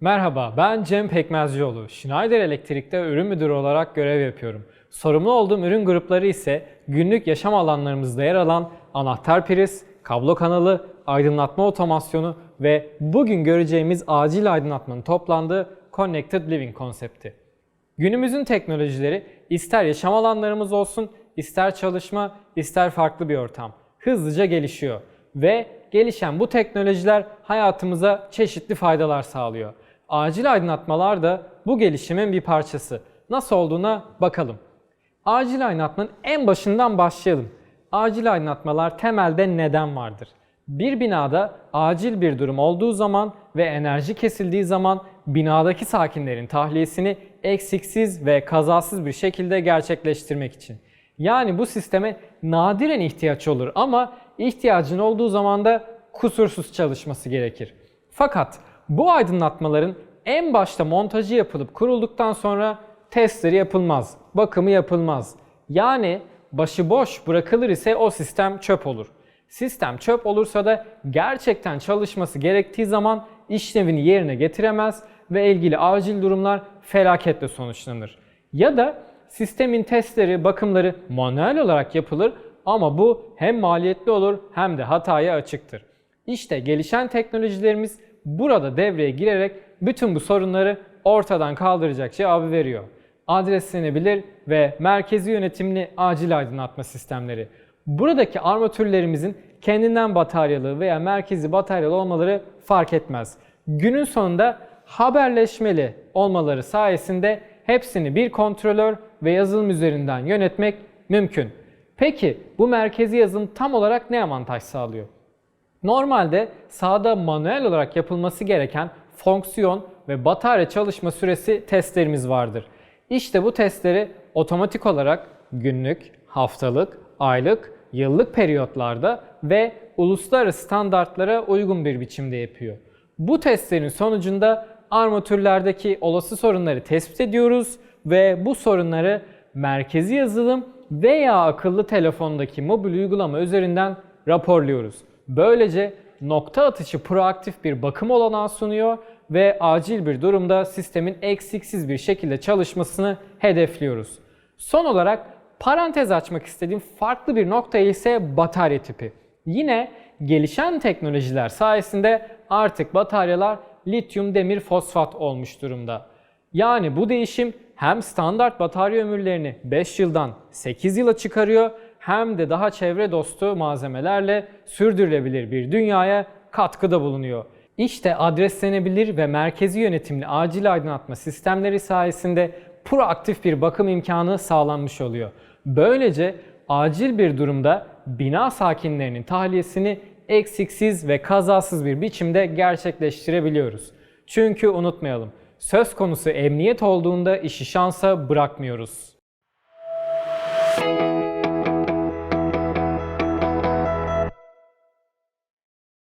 Merhaba, ben Cem Pekmezcioğlu. Schneider Elektrik'te ürün müdürü olarak görev yapıyorum. Sorumlu olduğum ürün grupları ise günlük yaşam alanlarımızda yer alan anahtar priz, kablo kanalı, aydınlatma otomasyonu ve bugün göreceğimiz acil aydınlatmanın toplandığı Connected Living konsepti. Günümüzün teknolojileri ister yaşam alanlarımız olsun, ister çalışma, ister farklı bir ortam hızlıca gelişiyor ve gelişen bu teknolojiler hayatımıza çeşitli faydalar sağlıyor. Acil aydınlatmalar da bu gelişimin bir parçası. Nasıl olduğuna bakalım. Acil aydınlatmanın en başından başlayalım. Acil aydınlatmalar temelde neden vardır? Bir binada acil bir durum olduğu zaman ve enerji kesildiği zaman binadaki sakinlerin tahliyesini eksiksiz ve kazasız bir şekilde gerçekleştirmek için. Yani bu sisteme nadiren ihtiyaç olur ama ihtiyacın olduğu zaman da kusursuz çalışması gerekir. Fakat bu aydınlatmaların en başta montajı yapılıp kurulduktan sonra testleri yapılmaz, bakımı yapılmaz. Yani başıboş bırakılır ise o sistem çöp olur. Sistem çöp olursa da gerçekten çalışması gerektiği zaman işlevini yerine getiremez ve ilgili acil durumlar felaketle sonuçlanır. Ya da sistemin testleri, bakımları manuel olarak yapılır ama bu hem maliyetli olur hem de hataya açıktır. İşte gelişen teknolojilerimiz burada devreye girerek bütün bu sorunları ortadan kaldıracak cevabı veriyor. Adreslenebilir ve merkezi yönetimli acil aydınlatma sistemleri. Buradaki armatürlerimizin kendinden bataryalı veya merkezi bataryalı olmaları fark etmez. Günün sonunda haberleşmeli olmaları sayesinde hepsini bir kontrolör ve yazılım üzerinden yönetmek mümkün. Peki bu merkezi yazılım tam olarak ne avantaj sağlıyor? Normalde sahada manuel olarak yapılması gereken fonksiyon ve batarya çalışma süresi testlerimiz vardır. İşte bu testleri otomatik olarak günlük, haftalık, aylık, yıllık periyotlarda ve uluslararası standartlara uygun bir biçimde yapıyor. Bu testlerin sonucunda armatürlerdeki olası sorunları tespit ediyoruz ve bu sorunları merkezi yazılım veya akıllı telefondaki mobil uygulama üzerinden raporluyoruz. Böylece nokta atışı proaktif bir bakım olanağı sunuyor ve acil bir durumda sistemin eksiksiz bir şekilde çalışmasını hedefliyoruz. Son olarak parantez açmak istediğim farklı bir nokta ise batarya tipi. Yine gelişen teknolojiler sayesinde artık bataryalar lityum demir fosfat olmuş durumda. Yani bu değişim hem standart batarya ömürlerini 5 yıldan 8 yıla çıkarıyor hem de daha çevre dostu malzemelerle sürdürülebilir bir dünyaya katkıda bulunuyor. İşte adreslenebilir ve merkezi yönetimli acil aydınlatma sistemleri sayesinde proaktif bir bakım imkanı sağlanmış oluyor. Böylece acil bir durumda bina sakinlerinin tahliyesini eksiksiz ve kazasız bir biçimde gerçekleştirebiliyoruz. Çünkü unutmayalım, söz konusu emniyet olduğunda işi şansa bırakmıyoruz.